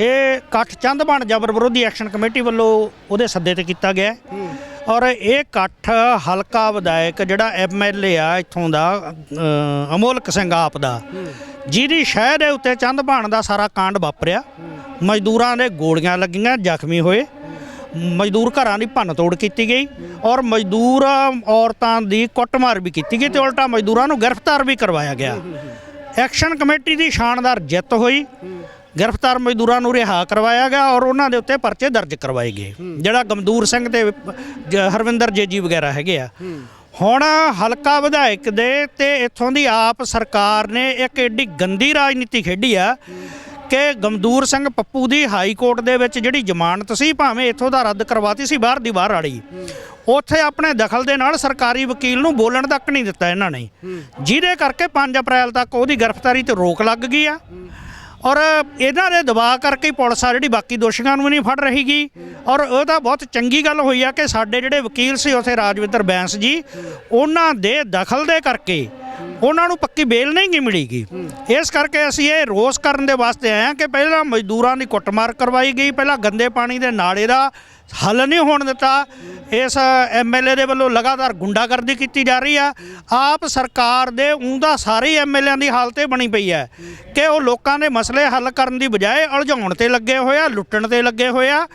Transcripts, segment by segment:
ਇਹ ਇਕੱਠ ਚੰਦਬਾਣ ਜਬਰ ਵਿਰੋਧੀ ਐਕਸ਼ਨ ਕਮੇਟੀ ਵੱਲੋਂ ਉਹਦੇ ਸੱਦੇ ਤੇ ਕੀਤਾ ਗਿਆ। ਔਰ ਇਹ ਇਕੱਠ ਹਲਕਾ ਵਿਧਾਇਕ ਜਿਹੜਾ ਐਮਐਲਏ ਆ ਇੱਥੋਂ ਦਾ ਅਮੋਲਕ ਸਿੰਘ ਆਪ ਦਾ ਜਿਹਦੀ ਸ਼ਹਿਰ ਦੇ ਉੱਤੇ ਚੰਦਬਾਣ ਦਾ ਸਾਰਾ ਕਾਂਡ ਵਾਪਰਿਆ। ਮਜ਼ਦੂਰਾਂ ਦੇ ਗੋਲੀਆਂ ਲੱਗੀਆਂ ਜ਼ਖਮੀ ਹੋਏ। ਮਜ਼ਦੂਰ ਘਰਾਂ ਦੀ ਭੰਨ ਤੋੜ ਕੀਤੀ ਗਈ ਔਰ ਮਜ਼ਦੂਰ ਔਰਤਾਂ ਦੀ ਕੁੱਟਮਾਰ ਵੀ ਕੀਤੀ ਗਈ ਤੇ ਉਲਟਾ ਮਜ਼ਦੂਰਾਂ ਨੂੰ ਗ੍ਰਿਫਤਾਰ ਵੀ ਕਰਵਾਇਆ ਗਿਆ। ਐਕਸ਼ਨ ਕਮੇਟੀ ਦੀ ਸ਼ਾਨਦਾਰ ਜਿੱਤ ਹੋਈ। ਗ੍ਰਿਫਤਾਰ ਮਜ਼ਦੂਰਾਂ ਨੂੰ ਰਿਹਾ ਕਰਵਾਇਆ ਗਿਆ ਔਰ ਉਹਨਾਂ ਦੇ ਉੱਤੇ ਪਰਚੇ ਦਰਜ ਕਰਵਾਏ ਗਏ। ਜਿਹੜਾ ਗਮਦੂਰ ਸਿੰਘ ਤੇ ਹਰਵਿੰਦਰ ਜੇਜੀ ਵਗੈਰਾ ਹੈਗੇ ਆ। ਹੁਣ ਹਲਕਾ ਵਿਧਾਇਕ ਦੇ ਤੇ ਇੱਥੋਂ ਦੀ ਆਪ ਸਰਕਾਰ ਨੇ ਇੱਕ ਏਡੀ ਗੰਦੀ ਰਾਜਨੀਤੀ ਖੇਡੀ ਆ ਕਿ ਗਮਦੂਰ ਸਿੰਘ ਪੱਪੂ ਦੀ ਹਾਈ ਕੋਰਟ ਦੇ ਵਿੱਚ ਜਿਹੜੀ ਜ਼ਮਾਨਤ ਸੀ ਭਾਵੇਂ ਇੱਥੋਂ ਦਾ ਰੱਦ ਕਰਵਾਤੀ ਸੀ ਬਾਹਰ ਦੀ ਬਾਹਰ ਵਾਲੀ ਉੱਥੇ ਆਪਣੇ ਦਖਲ ਦੇ ਨਾਲ ਸਰਕਾਰੀ ਵਕੀਲ ਨੂੰ ਬੋਲਣ ਤੱਕ ਨਹੀਂ ਦਿੱਤਾ ਇਹਨਾਂ ਨੇ। ਜਿਹਦੇ ਕਰਕੇ 5 ਅਪ੍ਰੈਲ ਤੱਕ ਉਹਦੀ ਗ੍ਰਿਫਤਾਰੀ ਤੇ ਰੋਕ ਲੱਗ ਗਈ ਆ। ਔਰ ਇਹਨਾਂ ਦੇ ਦਬਾਅ ਕਰਕੇ ਪੁਲਿਸ ਆ ਜਿਹੜੀ ਬਾਕੀ ਦੋਸ਼ੀਆਂ ਨੂੰ ਵੀ ਨਹੀਂ ਫੜ ਰਹੀਗੀ। ਔਰ ਉਹ ਤਾਂ ਬਹੁਤ ਚੰਗੀ ਗੱਲ ਹੋਈ ਆ ਕਿ ਸਾਡੇ ਜਿਹੜੇ ਵਕੀਲ ਸੀ ਉਥੇ ਰਾਜਵਿੰਦਰ ਬੈਂਸ ਜੀ, ਉਹਨਾਂ ਦੇ ਦਖਲ ਦੇ ਕਰਕੇ ਉਹਨਾਂ ਨੂੰ ਪੱਕੀ ਬੇਲ ਨਹੀਂ ਗੀ ਮਿਲੀਗੀ। ਇਸ ਕਰਕੇ ਅਸੀਂ ਇਹ ਰੋਸ ਕਰਨ ਦੇ ਵਾਸਤੇ ਆਏ ਹਾਂ ਕਿ ਪਹਿਲਾਂ ਮਜ਼ਦੂਰਾਂ ਦੀ ਕੁੱਟਮਾਰ ਕਰਵਾਈ ਗਈ, ਪਹਿਲਾਂ ਗੰਦੇ ਪਾਣੀ ਦੇ ਨਾਲੇ ਦਾ ਹੱਲ ਨਹੀਂ ਹੋਣ ਦਿੱਤਾ। ਇਸ ਐਮਐਲਏ ਦੇ ਵੱਲੋਂ ਲਗਾਤਾਰ ਗੁੰਡਾਗਰਦੀ ਕੀਤੀ ਜਾ ਰਹੀ ਆ। ਆਪ ਸਰਕਾਰ ਦੇ ਉਹਦਾ ਸਾਰੇ ਐਮਐਲਏਆਂ ਦੀ ਹਾਲਤ ਇਹ ਬਣੀ ਪਈ ਹੈ ਕਿ ਉਹ ਲੋਕਾਂ ਦੇ ਮਸਲੇ ਹੱਲ ਕਰਨ ਦੀ ਬਜਾਏ ਉਲਝਾਉਣ ਤੇ ਲੱਗੇ ਹੋਏ ਆ, ਲੁੱਟਣ ਤੇ ਲੱਗੇ ਹੋਏ ਆ।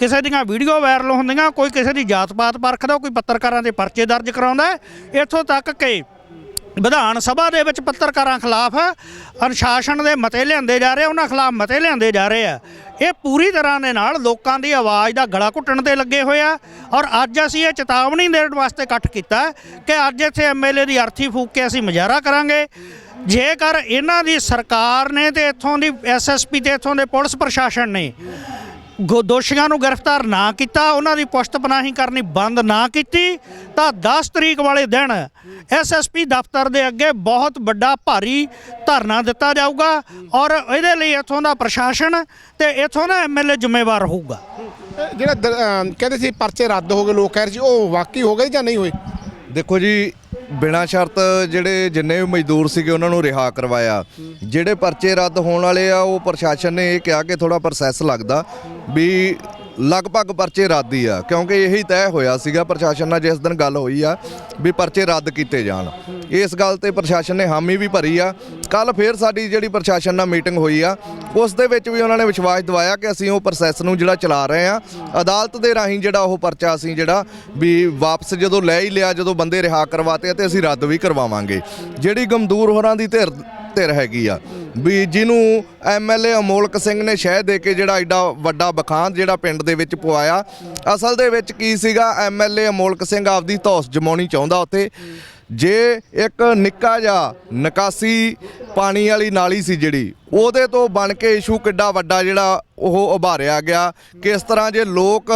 ਕਿਸੇ ਦੀਆਂ ਵੀਡੀਓ ਵਾਇਰਲ ਹੁੰਦੀਆਂ, ਕੋਈ ਕਿਸੇ ਦੀ ਜਾਤ ਪਾਤ ਪਰਖਦਾ, ਕੋਈ ਪੱਤਰਕਾਰਾਂ ਦੇ ਪਰਚੇ ਦਰਜ ਕਰਾਉਂਦਾ। ਇੱਥੋਂ ਤੱਕ ਕਿ ਵਿਧਾਨ ਸਭਾ ਦੇ ਵਿੱਚ ਪੱਤਰਕਾਰਾਂ ਖਿਲਾਫ ਅਨੁਸ਼ਾਸਨ ਦੇ ਮਤੇ ਲਿਆਂਦੇ ਜਾ ਰਹੇ ਉਹਨਾਂ ਖਿਲਾਫ ਮਤੇ ਲਿਆਂਦੇ ਜਾ ਰਹੇ ਆ। ਇਹ ਪੂਰੀ ਤਰ੍ਹਾਂ ਦੇ ਨਾਲ ਲੋਕਾਂ ਦੀ ਆਵਾਜ਼ ਦਾ ਗਲਾ ਘੁੱਟਣ ਤੇ ਲੱਗੇ ਹੋਏ ਆ ਔਰ ਅੱਜ ਅਸੀਂ ਇਹ ਚੇਤਾਵਨੀ ਦੇਣ ਵਾਸਤੇ ਇਕੱਠ ਕੀਤਾ ਕਿ ਅੱਜ ਇੱਥੇ ਐਮਐਲਏ ਦੀ ਅਰਥੀ ਫੂਕ ਕੇ ਅਸੀਂ ਮੁਜ਼ਾਹਰਾ ਕਰਾਂਗੇ। ਜੇਕਰ ਇਹਨਾਂ ਦੀ ਸਰਕਾਰ ਨੇ ਤੇ ਇੱਥੋਂ ਦੀ ਐਸਐਸਪੀ ਤੇ ਇੱਥੋਂ ਦੇ ਪੁਲਿਸ ਪ੍ਰਸ਼ਾਸਨ ਨੇ ਦੋਸ਼ੀਆਂ ਨੂੰ ਗ੍ਰਿਫਤਾਰ ਨਾ ਕੀਤਾ ਉਹਨਾਂ ਦੀ ਪੁਸ਼ਤ ਪਨਾਹੀ ਕਰਨੀ ਬੰਦ ਨਾ ਕੀਤੀ ਤਾਂ 10 ਤਰੀਕ ਵਾਲੇ ਦਿਨ ਐਸਐਸਪੀ ਦਫ਼ਤਰ ਦੇ ਅੱਗੇ ਬਹੁਤ ਵੱਡਾ ਭਾਰੀ ਧਰਨਾ ਦਿੱਤਾ ਜਾਊਗਾ ਔਰ ਇਹਦੇ ਲਈ ਇੱਥੋਂ ਦਾ ਪ੍ਰਸ਼ਾਸਨ ਤੇ ਇੱਥੋਂ ਦਾ ਐਮਐਲਏ ਜ਼ਿੰਮੇਵਾਰ ਹੋਊਗਾ। ਜਿਹੜਾ ਕਹਿੰਦੇ ਸੀ ਪਰਚੇ ਰੱਦ ਹੋ ਗਏ ਲੋਕ ਕਹਿ ਰਹੇ ਸੀ ਉਹ ਵਾਕਈ ਹੋ ਗਏ ਜਾਂ ਨਹੀਂ ਹੋਏ? ਦੇਖੋ ਜੀ ਬਿਨਾਂ ਸ਼ਰਤ ਜਿਹੜੇ ਜਿੰਨੇ ਵੀ ਮਜ਼ਦੂਰ ਸੀਗੇ ਉਹਨਾਂ ਨੂੰ ਰਿਹਾ ਕਰਵਾਇਆ। ਜਿਹੜੇ ਪਰਚੇ ਰੱਦ ਹੋਣ ਵਾਲੇ ਆ, ਉਹ ਪ੍ਰਸ਼ਾਸਨ ਨੇ ਇਹ ਕਿਹਾ ਕਿ ਥੋੜਾ ਪ੍ਰੋਸੈਸ ਲੱਗਦਾ ਵੀ ਲਗਭਗ ਪਰਚੇ ਰੱਦ ਹੀ ਆ, ਕਿਉਂਕਿ ਇਹੀ ਤੈਅ ਹੋਇਆ ਸੀਗਾ ਪ੍ਰਸ਼ਾਸਨ ਨਾਲ ਜਿਸ ਦਿਨ ਗੱਲ ਹੋਈ ਆ ਵੀ ਪਰਚੇ ਰੱਦ ਕੀਤੇ ਜਾਣ। ਇਸ ਗੱਲ ਤੇ ਪ੍ਰਸ਼ਾਸਨ ਨੇ ਹਾਮੀ ਵੀ ਭਰੀ ਆ। ਕੱਲ ਫੇਰ ਸਾਡੀ ਜਿਹੜੀ ਪ੍ਰਸ਼ਾਸਨ ਨਾਲ ਮੀਟਿੰਗ ਹੋਈ ਆ, ਉਸ ਦੇ ਵਿੱਚ ਵੀ ਉਹਨਾਂ ਨੇ ਵਿਸ਼ਵਾਸ ਦਿਵਾਇਆ ਕਿ ਅਸੀਂ ਉਹ ਪ੍ਰੋਸੈਸ ਨੂੰ ਜਿਹੜਾ ਚਲਾ ਰਹੇ ਆ, ਅਦਾਲਤ ਦੇ ਰਾਹੀਂ ਜਿਹੜਾ ਉਹ ਪਰਚਾ ਅਸੀਂ ਜਿਹੜਾ ਵੀ ਵਾਪਸ ਜਦੋਂ ਲੈ ਹੀ ਲਿਆ, ਜਦੋਂ ਬੰਦੇ ਰਿਹਾ ਕਰਵਾਤੇ ਤੇ ਅਸੀਂ ਰੱਦ ਵੀ ਕਰਵਾਵਾਂਗੇ। ਜਿਹੜੀ ਗਮਦੂਰ ਹੋਰਾਂ ਦੀ ਧਿਰ ਧਿਰ ਹੈਗੀ ਆ। ਵੀ ਜਿਹਨੂੰ ਐਮਐਲਏ ਅਮੋਲਕ ਸਿੰਘ ਨੇ ਸ਼ਹਿ ਦੇ ਕੇ ਜਿਹੜਾ ਐਡਾ ਵੱਡਾ ਬਖਾਨ ਜਿਹੜਾ ਪਿੰਡ ਦੇ ਵਿੱਚ ਪਵਾਇਆ, ਅਸਲ ਦੇ ਵਿੱਚ ਕੀ ਸੀਗਾ? ਐਮਐਲਏ ਅਮੋਲਕ ਸਿੰਘ ਆਪਦੀ ਧੌਸ ਜਮਾਉਣੀ ਚਾਹੁੰਦਾ ਉੱਥੇ। ਜੇ ਇੱਕ ਨਿੱਕਾ ਜਿਹਾ ਨਿਕਾਸੀ ਪਾਣੀ ਵਾਲੀ ਨਾਲੀ ਸੀ ਜਿਹੜੀ, ਉਹਦੇ ਤੋਂ ਬਣ ਕੇ ਇਸ਼ੂ ਕਿੱਡਾ ਵੱਡਾ ਜਿਹੜਾ ਉਹ ਉਭਾਰਿਆ ਗਿਆ। ਕਿਸ ਤਰ੍ਹਾਂ ਜੇ ਲੋਕ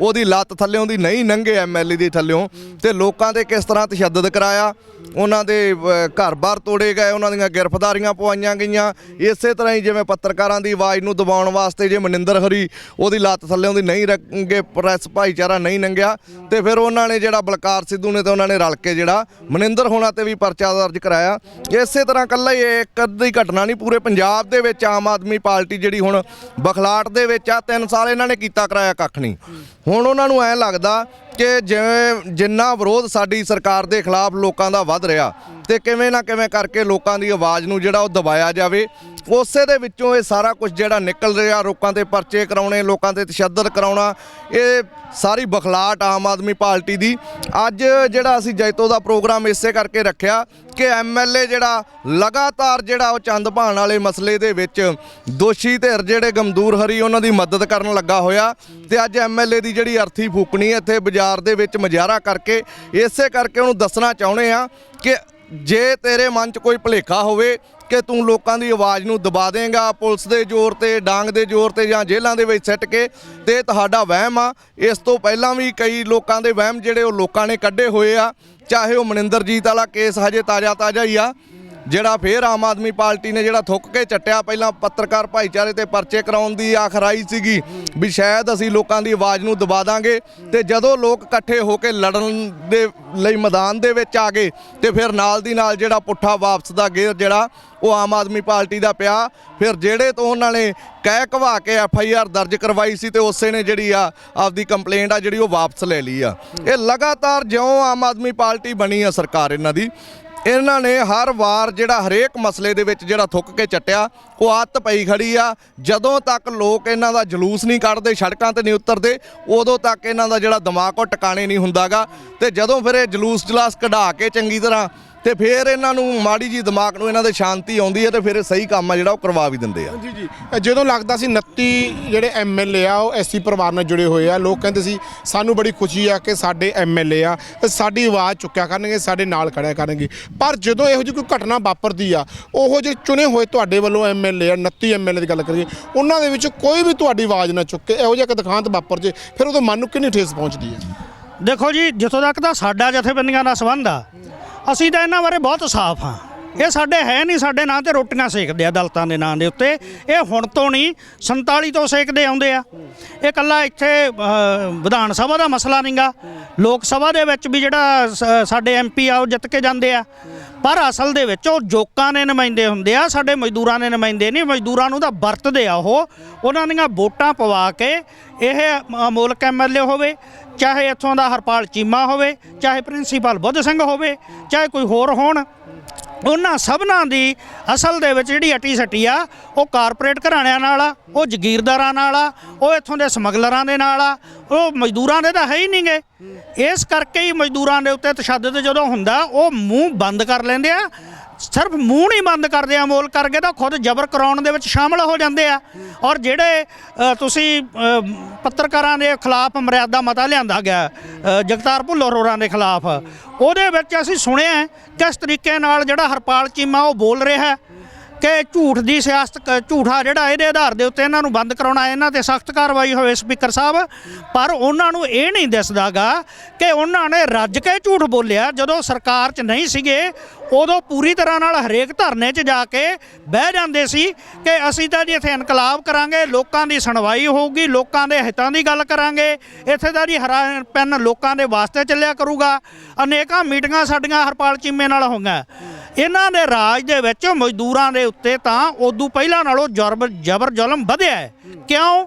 ਉਹਦੀ ਲੱਤ ਥੱਲਿਓਂ ਦੀ ਨਹੀਂ ਨੰਗੇ ਐਮਐਲਏ ਦੀ ਥੱਲਿਓਂ, ਤੇ ਲੋਕਾਂ ਤੇ ਕਿਸ ਤਰ੍ਹਾਂ ਤਸ਼ੱਦਦ ਕਰਾਇਆ? ਉਹਨਾਂ ਦੇ ਘਰ-ਬਾਰ ਤੋੜੇ ਗਏ, ਉਹਨਾਂ ਦੀਆਂ ਗ੍ਰਿਫਤਾਰੀਆਂ ਪਵਾਈਆਂ ਗਈਆਂ। ਇਸੇ ਤਰ੍ਹਾਂ ਹੀ ਜਿਵੇਂ ਪੱਤਰਕਾਰਾਂ ਦੀ ਆਵਾਜ਼ ਨੂੰ ਦਬਾਉਣ ਵਾਸਤੇ ਜੇ ਮਨਿੰਦਰ ਹਰੀ ਉਹਦੀ ਲੱਤ ਥੱਲਿਓਂ ਦੀ ਨਹੀਂ ਰੰਗੇ, ਪ੍ਰੈਸ ਭਾਈਚਾਰਾ ਨਹੀਂ ਨੰਗਿਆ, ਤੇ ਫਿਰ ਉਹਨਾਂ ਨੇ ਜਿਹੜਾ ਬਲਕਾਰ ਸਿੱਧੂ ਨੇ ਤੇ ਉਹਨਾਂ ਨੇ ਰਲ ਕੇ ਜਿਹੜਾ ਮਨਿੰਦਰ ਹੋਣਾ ਤੇ ਵੀ ਪਰਚਾ ਦਰਜ ਕਰਾਇਆ। ਇਸੇ ਤਰ੍ਹਾਂ ਕੱਲਾ ਹੀ ਇਹ ਇੱਕ ਅੱਧੀ ਘਟਨਾ ਨਹੀਂ, ਪੂਰੇ ਪੰਜਾਬ ਦੇ ਵਿੱਚ ਆਮ ਆਦਮੀ ਪਾਰਟੀ ਜਿਹੜੀ ਹੁਣ ਬਖਲਾ ਬਖਲਾਟ ਦੇ ਵਿੱਚ ਆ, ਤਿੰਨ ਸਾਲ ਇਹਨਾਂ ਨੇ ਕੀਤਾ ਕਰਾਇਆ ਕੱਖ ਨਹੀਂ। ਹੁਣ ਉਹਨਾਂ ਨੂੰ ਐ ਲੱਗਦਾ ਕਿ ਜਿਵੇਂ, ਜਿੰਨਾ ਵਿਰੋਧ ਸਾਡੀ ਸਰਕਾਰ ਦੇ ਖਿਲਾਫ ਲੋਕਾਂ ਦਾ ਵੱਧ ਰਿਹਾ ਤੇ ਕਿਵੇਂ ਨਾ ਕਿਵੇਂ ਕਰਕੇ ਲੋਕਾਂ ਦੀ ਆਵਾਜ਼ ਨੂੰ ਜਿਹੜਾ ਉਹ ਦਬਾਇਆ ਜਾਵੇ ਉਸੇ ਦੇ ਵਿੱਚੋਂ ਇਹ ਸਾਰਾ ਕੁਝ ਜਿਹੜਾ ਨਿਕਲ ਰਿਹਾ, ਲੋਕਾਂ ਤੇ ਪਰਚੇ ਕਰਾਉਣੇ, ਲੋਕਾਂ ਤੇ ਤਸ਼ੱਦਦ ਕਰਾਉਣਾ, ਇਹ ਸਾਰੀ ਬਖਲਾਟ ਆਮ ਆਦਮੀ ਪਾਰਟੀ ਦੀ। ਅੱਜ ਜਿਹੜਾ ਅਸੀਂ ਜੈਤੋ ਦਾ ਪ੍ਰੋਗਰਾਮ ਇਸੇ ਕਰਕੇ ਰੱਖਿਆ ਕਿ ਐਮਐਲਏ ਜਿਹੜਾ ਲਗਾਤਾਰ ਜਿਹੜਾ ਉਹ ਚੰਦ ਭਾਣ ਵਾਲੇ ਮਸਲੇ ਦੇ ਵਿੱਚ ਦੋਸ਼ੀ ਧਿਰ ਜਿਹੜੇ ਗਮਦੂਰ ਹਰੀ ਉਹਨਾਂ ਦੀ ਮਦਦ ਕਰਨ ਲੱਗਾ ਹੋਇਆ ਤੇ ਅੱਜ ਐਮਐਲਏ ਦੀ ਜਿਹੜੀ ਅਰਥੀ ਫੂਕਣੀ ਇੱਥੇ ਬਾਜ਼ਾਰ ਦੇ ਵਿੱਚ ਮੁਜ਼ਾਹਰਾ ਕਰਕੇ ਇਸੇ ਕਰਕੇ ਉਹਨੂੰ ਦੱਸਣਾ ਚਾਹੁੰਦੇ ਆ ਕਿ ਜੇ ਤੇਰੇ ਮਨ 'ਚ ਕੋਈ ਭੁਲੇਖਾ ਹੋਵੇ ਕਿ ਤੂੰ ਲੋਕਾਂ ਦੀ ਆਵਾਜ਼ ਨੂੰ ਦਬਾ ਦੇਂਗਾ, ਪੁਲਿਸ ਦੇ ਜ਼ੋਰ ਤੇ, ਡਾਂਗ ਦੇ ਜ਼ੋਰ ਤੇ ਜਾਂ ਜੇਲ੍ਹਾਂ ਦੇ ਵਿੱਚ ਸਿੱਟ ਕੇ, ਤੇ ਤੁਹਾਡਾ ਵਹਿਮ ਆ, ਇਸ ਤੋਂ ਪਹਿਲਾਂ ਵੀ ਕਈ ਲੋਕਾਂ ਦੇ ਵਹਿਮ ਜਿਹੜੇ ਉਹ ਲੋਕਾਂ ਨੇ ਕੱਢੇ ਹੋਏ ਆ, ਚਾਹੇ ਉਹ ਮਨਿੰਦਰਜੀਤ ਵਾਲਾ ਕੇਸ ਹਜੇ ਤਾਜ਼ਾ ਤਾਜ਼ਾ ਹੀ ਆ ਜਿਹੜਾ ਫੇਰ ਆਮ ਆਦਮੀ ਪਾਰਟੀ ਨੇ ਜਿਹੜਾ ਥੁੱਕ ਕੇ ਚੱਟਿਆ ਪਹਿਲਾਂ ਪੱਤਰਕਾਰ ਭਾਈਚਾਰੇ ਤੇ ਪਰਚੇ ਕਰਾਉਣ ਦੀ ਆਖਰਾਈ ਸੀਗੀ ਵੀ ਸ਼ਾਇਦ ਅਸੀਂ ਲੋਕਾਂ ਦੀ ਆਵਾਜ਼ ਨੂੰ ਦਬਾ ਦਾਂਗੇ ਤੇ ਜਦੋਂ ਲੋਕ ਇਕੱਠੇ ਹੋ ਕੇ ਲੜਨ ਦੇ ਲਈ ਮੈਦਾਨ ਦੇ ਵਿੱਚ ਆ ਗਏ ਤੇ ਫਿਰ ਨਾਲ ਦੀ ਨਾਲ ਜਿਹੜਾ ਪੁੱਠਾ ਵਾਪਸ ਦਾ ਗੇਅਰ ਜਿਹੜਾ ਉਹ ਆਮ ਆਦਮੀ ਪਾਰਟੀ ਦਾ ਪਿਆ, ਫਿਰ ਜਿਹੜੇ ਤੋਂ ਉਹਨਾਂ ਨੇ ਕਹਿ ਕਵਾ ਕੇ ਐਫ ਆਈ ਆਰ ਦਰਜ ਕਰਵਾਈ ਸੀ ਤੇ ਉਸੇ ਨੇ ਜਿਹੜੀ ਆ ਆਪਦੀ ਕੰਪਲੇਂਟ ਆ ਜਿਹੜੀ ਉਹ ਵਾਪਸ ਲੈ ਲਈ ਆ। ਇਹ ਲਗਾਤਾਰ ਜਿਉਂ ਆਮ ਆਦਮੀ ਪਾਰਟੀ ਬਣੀ ਆ ਸਰਕਾਰ ਇਹਨਾਂ ਦੀ ਇਹਨਾਂ ਨੇ ਹਰ ਵਾਰ ਜਿਹੜਾ ਹਰੇਕ ਮਸਲੇ ਦੇ ਵਿੱਚ ਜਿਹੜਾ ਥੁੱਕ ਕੇ ਚੱਟਿਆ, ਉਹ ਆਦਤ ਪਈ ਖੜੀ ਆ। ਜਦੋਂ ਤੱਕ ਲੋਕ ਇਹਨਾਂ ਦਾ ਜਲੂਸ ਨਹੀਂ ਕੱਢਦੇ, ਸੜਕਾਂ ਤੇ ਨਹੀਂ ਉਤਰਦੇ, ਉਦੋਂ ਤੱਕ ਇਹਨਾਂ ਦਾ ਜਿਹੜਾ ਦਿਮਾਗ ਉਹ ਟਿਕਾਣੇ ਨਹੀਂ ਹੁੰਦਾਗਾ। ਤੇ ਜਦੋਂ ਫਿਰ ਇਹ ਜਲੂਸ ਜਲਾਸ ਕਢਾ ਕੇ ਚੰਗੀ ਤਰ੍ਹਾਂ ਤੇ ਫਿਰ ਇਹਨਾਂ ਨੂੰ ਮਾੜੀ ਜੀ ਦਿਮਾਗ ਨੂੰ ਇਹਨਾਂ ਦੇ ਸ਼ਾਂਤੀ ਆਉਂਦੀ ਹੈ ਤੇ ਫਿਰ ਇਹ ਸਹੀ ਕੰਮ ਆ ਜਿਹੜਾ ਉਹ ਕਰਵਾ ਵੀ ਦਿੰਦੇ ਆ। ਜੀ। ਜੀ ਜਦੋਂ ਲੱਗਦਾ ਸੀ 29 ਜਿਹੜੇ ਐਮਐਲਏ ਆ ਉਹ ਐਸਸੀ ਪਰਿਵਾਰ ਨਾਲ ਜੁੜੇ ਹੋਏ ਆ ਲੋਕ ਕਹਿੰਦੇ ਸੀ ਸਾਨੂੰ ਬੜੀ ਖੁਸ਼ੀ ਆ ਕਿ ਸਾਡੇ ਐਮਐਲਏ ਆ ਸਾਡੀ ਆਵਾਜ਼ ਚੁੱਕਿਆ ਕਰਨਗੇ ਸਾਡੇ ਨਾਲ ਖੜਿਆ ਕਰਨਗੇ। ਪਰ ਜਦੋਂ ਇਹੋ ਜਿਹੀ ਕੋਈ ਘਟਨਾ ਵਾਪਰਦੀ ਆ ਉਹ ਜਿਹੜੇ ਚੁਣੇ ਹੋਏ ਤੁਹਾਡੇ ਵੱਲੋਂ ਐਮਐਲਏ ਆ 29 ਐਮਐਲਏ ਦੀ ਗੱਲ ਕਰੀਏ ਉਹਨਾਂ ਦੇ ਵਿੱਚ ਕੋਈ ਵੀ ਤੁਹਾਡੀ ਆਵਾਜ਼ ਨਾ ਚੁੱਕੇ ਇਹੋ ਜਿਹਾ ਕਿ ਦਿਖਾਂਤ ਵਾਪਰ ਜੇ ਫਿਰ ਉਦੋਂ ਮਨ ਨੂੰ ਕਿੰਨੀ ਠੇਸ ਪਹੁੰਚਦੀ ਹੈ? ਦੇਖੋ ਜੀ ਜਿੱਥੋਂ ਤੱਕ ਤਾਂ ਸਾਡਾ ਜਥੇਬੰਦੀਆਂ ਦਾ ਸੰਬੰਧ ਆ ਅਸੀਂ ਤਾਂ ਇਹਨਾਂ ਬਾਰੇ ਬਹੁਤ ਸਾਫ਼ ਹਾਂ। ਇਹ ਸਾਡੇ ਹੈ ਨਹੀਂ, ਸਾਡੇ ਨਾਂ ਤੇ ਰੋਟੀਆਂ ਸੇਕਦੇ ਆ ਦਲਤਾਂ ਦੇ ਨਾਂ ਦੇ ਉੱਤੇ। ਇਹ ਹੁਣ ਤੋਂ ਨਹੀਂ 47 ਤੋਂ ਸੇਕਦੇ ਆਉਂਦੇ ਆ। ਇਹ ਕੱਲਾ ਇੱਥੇ ਵਿਧਾਨ ਸਭਾ ਦਾ ਮਸਲਾ ਨਹੀਂਗਾ ਲੋਕ ਸਭਾ ਦੇ ਵਿੱਚ ਵੀ ਜਿਹੜਾ ਸ- ਸਾਡੇ ਐਮਪੀ ਆ, ਉਹ ਜਿੱਤ ਕੇ ਜਾਂਦੇ ਆ। ਪਰ ਅਸਲ ਦੇ ਵਿੱਚ ਉਹ ਜੋਕਾਂ ਦੇ ਨੁਮਾਇੰਦੇ ਹੁੰਦੇ ਆ, ਸਾਡੇ ਮਜ਼ਦੂਰਾਂ ਦੇ ਨੁਮਾਇੰਦੇ ਨਹੀਂ, ਮਜ਼ਦੂਰਾਂ ਨੂੰ ਤਾਂ ਵਰਤਦੇ ਆ ਉਹ। ਉਹਨਾਂ ਦੀਆਂ ਵੋਟਾਂ ਪਵਾ ਕੇ ਇਹ ਅਮੋਲਕ ਐਮਐਲਏ ਹੋਵੇ, ਚਾਹੇ ਇੱਥੋਂ ਦਾ ਹਰਪਾਲ ਚੀਮਾ ਹੋਵੇ, ਚਾਹੇ ਪ੍ਰਿੰਸੀਪਲ ਬੁੱਧ ਸਿੰਘ ਹੋਵੇ, ਚਾਹੇ ਕੋਈ ਹੋਰ ਹੋਣ। ਉਹਨਾਂ ਸਭਨਾਂ ਦੀ ਅਸਲ ਦੇ ਵਿੱਚ ਜਿਹੜੀ ਅਟੀ ਸੱਟੀ ਆ, ਉਹ ਕਾਰਪੋਰੇਟ ਘਰਾਣਿਆਂ ਨਾਲ ਆ, ਉਹ ਜ਼ਗੀਰਦਾਰਾਂ ਨਾਲ ਆ, ਉਹ ਇੱਥੋਂ ਦੇ ਸਮਗਲਰਾਂ ਦੇ ਨਾਲ ਆ, ਉਹ ਮਜ਼ਦੂਰਾਂ ਦੇ ਤਾਂ ਹੈ ਹੀ ਨਹੀਂਗੇ। ਇਸ ਕਰਕੇ ਹੀ ਮਜ਼ਦੂਰਾਂ ਦੇ ਉੱਤੇ ਤਸ਼ੱਦਦ ਜਦੋਂ ਹੁੰਦਾ, ਉਹ ਮੂੰਹ ਬੰਦ ਕਰ ਲੈਂਦੇ ਆ। ਸਿਰਫ ਮੂੰਹ ਨਹੀਂ ਬੰਦ ਕਰਦੇ ਆ ਮੋਲ ਕਰਕੇ ਤਾਂ ਖੁਦ ਜ਼ਬਰ ਕਰਾਉਣ ਦੇ ਵਿੱਚ ਸ਼ਾਮਲ ਹੋ ਜਾਂਦੇ ਆ। ਔਰ ਜਿਹੜੇ ਤੁਸੀਂ ਪੱਤਰਕਾਰਾਂ ਦੇ ਖਿਲਾਫ ਮਰਿਆਦਾ ਮਤਾ ਲਿਆਂਦਾ ਗਿਆ ਜਗਤਾਰ ਭੁੱਲਰ ਹੋਰਾਂ ਦੇ ਖਿਲਾਫ। ਉਹਦੇ ਵਿੱਚ ਅਸੀਂ ਸੁਣਿਆ ਕਿਸ ਤਰੀਕੇ ਨਾਲ ਜਿਹੜਾ ਹਰਪਾਲ ਚੀਮਾ ਉਹ ਬੋਲ ਰਿਹਾ ਕਿ ਝੂਠ ਦੀ ਸਿਆਸਤ ਕ- ਝੂਠਾ ਜਿਹੜਾ ਇਹਦੇ ਆਧਾਰ ਦੇ ਉੱਤੇ ਇਹਨਾਂ ਨੂੰ ਬੰਦ ਕਰਾਉਣਾ, ਇਹਨਾਂ ਤੇ ਸਖਤ ਕਾਰਵਾਈ ਹੋਵੇ ਸਪੀਕਰ ਸਾਹਿਬ। ਪਰ ਉਹਨਾਂ ਨੂੰ ਇਹ ਨਹੀਂ ਦਿਸਦਾਗਾ ਕਿ ਉਹਨਾਂ ਨੇ ਰੱਜ ਕੇ ਝੂਠ ਬੋਲਿਆ, ਜਦੋਂ ਸਰਕਾਰ 'ਚ ਨਹੀਂ ਸੀਗੇ ਉਦੋਂ ਪੂਰੀ ਤਰ੍ਹਾਂ ਨਾਲ ਹਰੇਕ ਧਰਨੇ 'ਚ ਜਾ ਕੇ ਬਹਿ ਜਾਂਦੇ ਸੀ ਕਿ ਅਸੀਂ ਤਾਂ ਜੀ ਇੱਥੇ ਇਨਕਲਾਬ ਕਰਾਂਗੇ, ਲੋਕਾਂ ਦੀ ਸੁਣਵਾਈ ਹੋਊਗੀ, ਲੋਕਾਂ ਦੇ ਹਿੱਤਾਂ ਦੀ ਗੱਲ ਕਰਾਂਗੇ। ਇੱਥੇ ਦਾ ਜੀ ਹਰਾ ਪੈਨ ਲੋਕਾਂ ਦੇ ਵਾਸਤੇ ਚੱਲਿਆ ਕਰੂਗਾ। ਅਨੇਕਾਂ ਮੀਟਿੰਗਾਂ ਸਾਡੀਆਂ ਹਰਪਾਲ ਚੀਮੇ ਨਾਲ ਹੋਈਆਂ। ਇਹਨਾਂ ਦੇ ਰਾਜ ਦੇ ਵਿੱਚ ਮਜ਼ਦੂਰਾਂ ਦੇ ਉੱਤੇ ਤਾਂ ਉਦੋਂ ਪਹਿਲਾਂ ਨਾਲੋਂ ਜਬਰ ਜਬਰ ਜ਼ੁਲਮ ਵਧਿਆ ਹੈ। ਕਿਉਂ?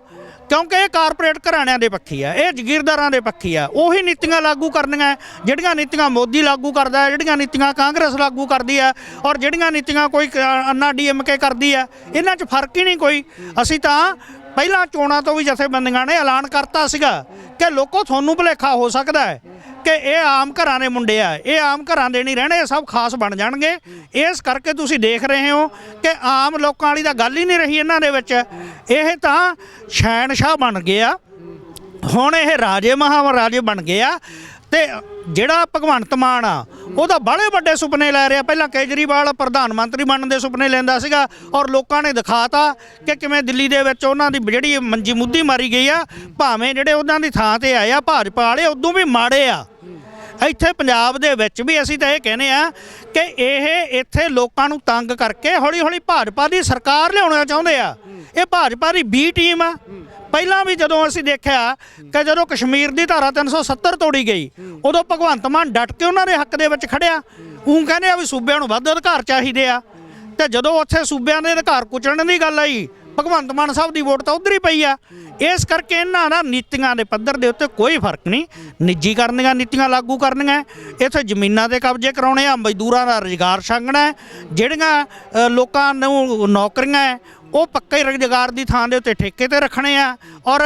ਕਿਉਂਕਿ ਇਹ ਕਾਰਪੋਰੇਟ ਘਰਾਣਿਆਂ ਦੇ ਪੱਖੀ ਆ, ਇਹ ਜ਼ਗੀਰਦਾਰਾਂ ਦੇ ਪੱਖੀ ਆ। ਉਹੀ ਨੀਤੀਆਂ ਲਾਗੂ ਕਰਨੀਆਂ ਜਿਹੜੀਆਂ ਨੀਤੀਆਂ ਮੋਦੀ ਲਾਗੂ ਕਰਦਾ ਹੈ ਜਿਹੜੀਆਂ ਨੀਤੀਆਂ ਕਾਂਗਰਸ ਲਾਗੂ ਕਰਦੀ ਆ ਔਰ ਜਿਹੜੀਆਂ ਨੀਤੀਆਂ ਕੋਈ ਕ- ਅੰਨਾ ਡੀਐਮਕੇ ਕਰਦੀ ਆ ਇਹਨਾਂ 'ਚ ਫ਼ਰਕ ਹੀ ਨਹੀਂ ਕੋਈ। ਅਸੀਂ ਤਾਂ ਪਹਿਲਾਂ ਚੋਣਾਂ ਤੋਂ ਵੀ ਜਥੇਬੰਦੀਆਂ ਨੇ ਐਲਾਨ ਕਰਤਾ ਸੀਗਾ ਕਿ ਲੋਕੋ ਤੁਹਾਨੂੰ ਭੁਲੇਖਾ ਹੋ ਸਕਦਾ ਹੈ ਕਿ ਇਹ ਆਮ ਘਰਾਂ ਦੇ ਮੁੰਡੇ ਆ, ਇਹ ਆਮ ਘਰਾਂ ਦੇ ਨਹੀਂ ਰਹਿਣੇ, ਇਹ ਸਭ ਖਾਸ ਬਣ ਜਾਣਗੇ। ਇਸ ਕਰਕੇ ਤੁਸੀਂ ਦੇਖ ਰਹੇ ਹੋ ਕਿ ਆਮ ਲੋਕਾਂ ਵਾਲੀ ਤਾਂ ਗੱਲ ਹੀ ਨਹੀਂ ਰਹੀ ਇਹਨਾਂ ਦੇ ਵਿੱਚ। ਇਹ ਤਾਂ ਸ਼ਹਿਨशाह ਬਣ ਗਏ ਆ ਹੁਣ ਇਹ ਰਾਜੇ ਮਹਾਰਾਜੇ ਬਣ ਗਏ ਆ ਤੇ ਜਿਹੜਾ ਭਗਵੰਤ ਮਾਨ ਆ, ਉਹਦਾ ਬਾਹਲੇ ਵੱਡੇ ਸੁਪਨੇ ਲੈ ਰਿਹਾ। ਪਹਿਲਾਂ ਕੇਜਰੀਵਾਲ ਪ੍ਰਧਾਨ ਮੰਤਰੀ ਬਣਨ ਦੇ ਸੁਪਨੇ ਲੈਂਦਾ ਸੀਗਾ ਔਰ ਲੋਕਾਂ ਨੇ ਦਿਖਾਤਾ ਕਿ ਕਿਵੇਂ ਦਿੱਲੀ ਦੇ ਵਿੱਚ ਉਹਨਾਂ ਦੀ ਜਿਹੜੀ ਮੰਜੀ ਮੁੱਦੀ ਮਾਰੀ ਗਈ ਆ, ਭਾਵੇਂ ਜਿਹੜੇ ਉਹਨਾਂ ਦੀ ਥਾਂ ਤੇ ਆਏ ਆ, ਭਾਜਪਾ ਵਾਲੇ ਉਦੋਂ ਵੀ ਮਾੜੇ ਆ। ਇੱਥੇ ਪੰਜਾਬ ਦੇ ਵਿੱਚ ਵੀ ਅਸੀਂ ਤਾਂ ਇਹ ਕਹਿੰਦੇ ਆ ਕਿ ਇਹ ਇੱਥੇ ਲੋਕਾਂ ਨੂੰ ਤੰਗ ਕਰਕੇ ਹੌਲੀ ਹੌਲੀ ਭਾਜਪਾ ਦੀ ਸਰਕਾਰ ਲਿਆਉਣਾ ਚਾਹੁੰਦੇ ਆ। ਇਹ ਭਾਜਪਾ ਦੀ ਬੀ ਟੀਮ ਆ। ਪਹਿਲਾਂ ਵੀ ਜਦੋਂ ਅਸੀਂ ਦੇਖਿਆ ਕਿ ਜਦੋਂ ਕਸ਼ਮੀਰ ਦੀ ਧਾਰਾ 370 ਤੋੜੀ ਗਈ, ਉਦੋਂ ਭਗਵੰਤ ਮਾਨ ਡਟ ਕੇ ਉਹਨਾਂ ਦੇ ਹੱਕ ਦੇ ਵਿੱਚ ਖੜਿਆ। ਉਹ ਕਹਿੰਦੇ ਆ ਵੀ ਸੂਬਿਆਂ ਨੂੰ ਵੱਧ ਅਧਿਕਾਰ ਚਾਹੀਦੇ ਆ। ਤੇ ਜਦੋਂ ਉੱਥੇ ਸੂਬਿਆਂ ਦੇ ਅਧਿਕਾਰ ਕੁਚਲਣ ਦੀ ਗੱਲ ਆਈ, ਭਗਵੰਤ ਮਾਨ ਸਾਹਿਬ ਦੀ ਵੋਟ ਤਾਂ ਉਧਰ ਹੀ ਪਈ ਆ। ਇਸ ਕਰਕੇ ਇਹਨਾਂ ਦਾ ਨੀਤੀਆਂ ਦੇ ਪੱਧਰ ਦੇ ਉੱਤੇ ਕੋਈ ਫ਼ਰਕ ਨਹੀਂ। ਨਿੱਜੀ ਕਰਨੀਆਂ ਨੀਤੀਆਂ ਲਾਗੂ ਕਰਨੀਆਂ। ਇੱਥੇ ਜ਼ਮੀਨਾਂ ਦੇ ਕਬਜ਼ੇ ਕਰਾਉਣੇ ਆ, ਮਜ਼ਦੂਰਾਂ ਦਾ ਰੁਜ਼ਗਾਰ ਛੰਗਣਾ ਜਿਹੜੀਆਂ ਲੋਕਾਂ ਨੂੰ ਨੌਕਰੀਆਂ ਹੈ ਉਹ ਪੱਕੇ ਰੁਜ਼ਗਾਰ ਦੀ ਥਾਂ ਦੇ ਉੱਤੇ ਠੇਕੇ ਤੇ ਰੱਖਣੇ ਆ। ਔਰ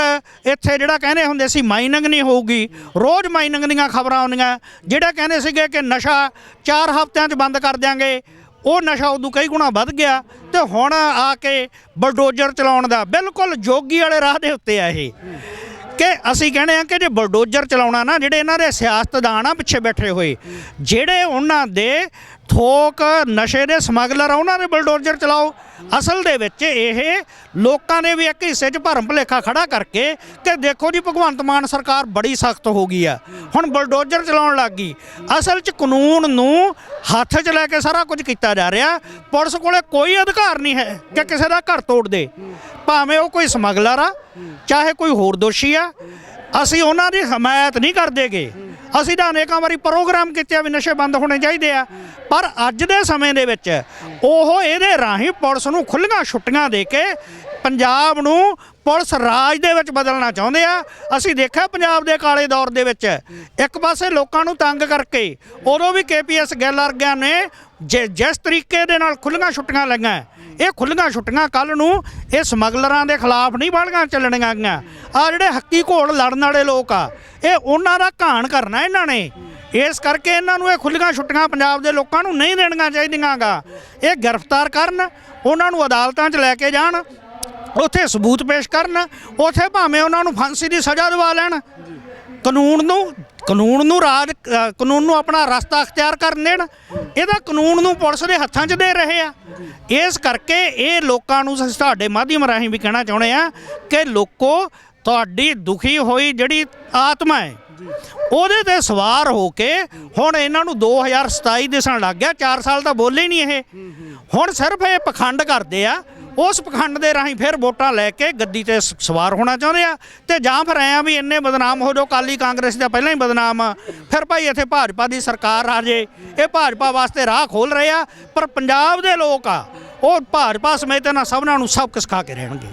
ਇੱਥੇ ਜਿਹੜਾ ਕਹਿੰਦੇ ਹੁੰਦੇ ਸੀ, ਮਾਈਨਿੰਗ ਨਹੀਂ ਹੋਊਗੀ। ਰੋਜ਼ ਮਾਈਨਿੰਗ ਦੀਆਂ ਖਬਰਾਂ ਆਉਂਦੀਆਂ। ਜਿਹੜਾ ਕਹਿੰਦੇ ਸੀਗੇ ਕਿ ਨਸ਼ਾ 4 ਹਫ਼ਤਿਆਂ 'ਚ ਬੰਦ ਕਰ ਦਿਆਂਗੇ, ਉਹ ਨਸ਼ਾ ਉਦੋਂ ਕਈ ਗੁਣਾ ਵੱਧ ਗਿਆ। ਤੇ ਹੁਣ ਆ ਕੇ ਬਲਡੋਜ਼ਰ ਚਲਾਉਣ ਦਾ ਬਿਲਕੁਲ ਜੋਗੀ ਵਾਲੇ ਰਾਹ ਦੇ ਉੱਤੇ ਆ ਇਹ। ਕਿ ਅਸੀਂ ਕਹਿੰਦੇ ਆ ਕਿ ਜੇ ਬਲਡੋਜ਼ਰ ਚਲਾਉਣਾ ਨਾ, ਜਿਹੜੇ ਇਹਨਾਂ ਦੇ ਸਿਆਸਤਦਾਨ ਆ ਪਿੱਛੇ ਬੈਠੇ ਹੋਏ, ਜਿਹੜੇ ਉਹਨਾਂ ਦੇ ਥੋਕ ਨਸ਼ੇ ਦੇ ਸਮਗਲਰ ਆ, ਉਹਨਾਂ ਦੇ ਬਲਡੋਜ਼ਰ ਚਲਾਓ। ਅਸਲ ਦੇ ਵਿੱਚ ਇਹ ਲੋਕਾਂ ਨੇ ਵੀ ਇੱਕ ਹਿੱਸੇ 'ਚ ਭਰਮ ਭੁਲੇਖਾ ਖੜਾ ਕਰਕੇ ਕਿ ਦੇਖੋ ਜੀ, ਭਗਵੰਤ ਮਾਨ ਸਰਕਾਰ ਬੜੀ ਸਖਤ ਹੋ ਗਈ ਆ। ਹੁਣ ਬਲਡੋਜ਼ਰ ਚਲਾਉਣ ਲੱਗ ਗਈ। ਅਸਲ 'ਚ ਕਾਨੂੰਨ ਨੂੰ ਹੱਥ 'ਚ ਲੈ ਕੇ ਸਾਰਾ ਕੁਝ ਕੀਤਾ ਜਾ ਰਿਹਾ। ਪੁਲਿਸ ਕੋਲੇ ਕੋਈ ਅਧਿਕਾਰ ਨਹੀਂ ਹੈ ਕਿ ਕਿਸੇ ਦਾ ਘਰ ਤੋੜ ਦੇ। ਭਾਵੇਂ ਉਹ ਕੋਈ ਸਮਗਲਰ ਆ, ਚਾਹੇ ਕੋਈ ਹੋਰ ਦੋਸ਼ੀ ਆ। ਅਸੀਂ ਉਹਨਾਂ ਦੀ ਹਮਾਇਤ ਨਹੀਂ ਕਰਦੇਗੇ ਅਸੀਂ ਤਾਂ ਅਨੇਕਾਂ ਵਾਰੀ ਪ੍ਰੋਗਰਾਮ ਕੀਤੇ ਆ ਵੀ ਨਸ਼ੇ ਬੰਦ ਹੋਣੇ ਚਾਹੀਦੇ ਆ। ਪਰ ਅੱਜ ਦੇ ਸਮੇਂ ਦੇ ਵਿੱਚ ਉਹ ਇਹਦੇ ਰਾਹੀਂ ਪੁਲਿਸ ਨੂੰ ਖੁੱਲੀਆਂ ਛੁੱਟੀਆਂ ਦੇ ਕੇ ਪੰਜਾਬ ਨੂੰ ਪੁਲਿਸ ਰਾਜ ਦੇ ਵਿੱਚ ਬਦਲਣਾ ਚਾਹੁੰਦੇ ਆ। ਅਸੀਂ ਦੇਖਿਆ ਪੰਜਾਬ ਦੇ ਕਾਲੇ ਦੌਰ ਦੇ ਵਿੱਚ ਇੱਕ ਪਾਸੇ ਲੋਕਾਂ ਨੂੰ ਤੰਗ ਕਰਕੇ ਉਦੋਂ ਵੀ ਕੇਪੀਐਸ ਗਿੱਲ ਵਰਗਿਆਂ ਨੇ ਜੇ ਜਿਸ ਤਰੀਕੇ ਦੇ ਨਾਲ ਖੁੱਲੀਆਂ ਛੁੱਟੀਆਂ ਲਈਆਂ, ਇਹ ਖੁੱਲੀਆਂ ਛੁੱਟੀਆਂ ਕੱਲ ਨੂੰ ਇਹ ਸਮਗਲਰਾਂ ਦੇ ਖਿਲਾਫ ਨਹੀਂ ਬਾਲੀਆਂ ਚੱਲਣੀਆਂ ਗੀਆਂ ਆ ਜਿਹੜੇ ਹੱਕੀ ਘੋਲ ਲੜਨ ਵਾਲੇ ਲੋਕ ਆ, ਇਹ ਉਹਨਾਂ ਦਾ ਘਾਣ ਕਰਨਾ ਇਹਨਾਂ ਨੇ। ਇਸ ਕਰਕੇ ਇਹਨਾਂ ਨੂੰ ਇਹ ਖੁੱਲੀਆਂ ਛੁੱਟੀਆਂ ਪੰਜਾਬ ਦੇ ਲੋਕਾਂ ਨੂੰ ਨਹੀਂ ਦੇਣੀਆਂ ਚਾਹੀਦੀਆਂ ਗਾ। ਇਹ ਗ੍ਰਿਫਤਾਰ ਕਰਨ, ਉਹਨਾਂ ਨੂੰ ਅਦਾਲਤਾਂ 'ਚ ਲੈ ਕੇ ਜਾਣ, ਉੱਥੇ ਸਬੂਤ ਪੇਸ਼ ਕਰਨ, ਉੱਥੇ ਭਾਵੇਂ ਉਹਨਾਂ ਨੂੰ ਫਾਂਸੀ ਦੀ ਸਜ਼ਾ ਦਿਵਾ ਲੈਣ। ਕਾਨੂੰਨ ਨੂੰ ਕਾਨੂੰਨ ਨੂੰ ਰਾਜ ਕਾਨੂੰਨ ਨੂੰ ਆਪਣਾ ਰਸਤਾ ਅਖਤਿਆਰ ਕਰਨ ਦੇਣ। ਇਹਦਾ ਕਾਨੂੰਨ ਨੂੰ ਪੁਲਿਸ ਦੇ ਹੱਥਾਂ 'ਚ ਦੇ ਰਹੇ ਆ। ਇਸ ਕਰਕੇ ਇਹ ਲੋਕਾਂ ਨੂੰ ਅਸੀਂ ਤੁਹਾਡੇ ਮਾਧਿਅਮ ਰਾਹੀਂ ਵੀ ਕਹਿਣਾ ਚਾਹੁੰਦੇ ਆ ਕਿ ਲੋਕੋ, ਤੁਹਾਡੀ ਦੁਖੀ ਹੋਈ ਜਿਹੜੀ ਆਤਮਾ ਹੈ, ਉਹਦੇ ਤੇ ਸਵਾਰ ਹੋ ਕੇ ਹੁਣ ਇਹਨਾਂ ਨੂੰ 2027 ਦਿਸਣ ਲੱਗ ਗਿਆ 4 ਸਾਲ ਤਾਂ ਬੋਲੇ ਹੀ ਨਹੀਂ ਇਹ। ਹੁਣ ਸਿਰਫ ਇਹ ਪਖੰਡ ਕਰਦੇ ਆ ਉਸ ਪਖੰਡ ਦੇ ਰਾਹੀਂ ਫਿਰ ਵੋਟਾਂ ਲੈ ਕੇ ਗੱਦੀ ਤੇ ਸਵਾਰ ਹੋਣਾ ਚਾਹੁੰਦੇ ਆ ਤੇ ਜਾਂ ਫਿਰ ਐ ਆ ਵੀ ਇੰਨੇ ਬਦਨਾਮ ਹੋ ਜਾਓ ਕਾਲੀ ਕਾਂਗਰਸ ਦਾ ਪਹਿਲਾਂ ਹੀ ਬਦਨਾਮ ਆ। ਫਿਰ ਭਾਈ ਇੱਥੇ ਭਾਜਪਾ ਦੀ ਸਰਕਾਰ ਆ ਜੇ, ਇਹ ਭਾਜਪਾ ਵਾਸਤੇ ਰਾਹ ਖੋਲ ਰਹੇ ਆ, ਪਰ ਪੰਜਾਬ ਦੇ ਲੋਕ ਆ, ਉਹ ਭਾਜਪਾ ਸਮੇਤ ਇਹਨਾਂ ਸਭਨਾਂ ਨੂੰ ਸਭ ਸਬਕ ਖਾ ਕੇ ਰਹਿਣਗੇ।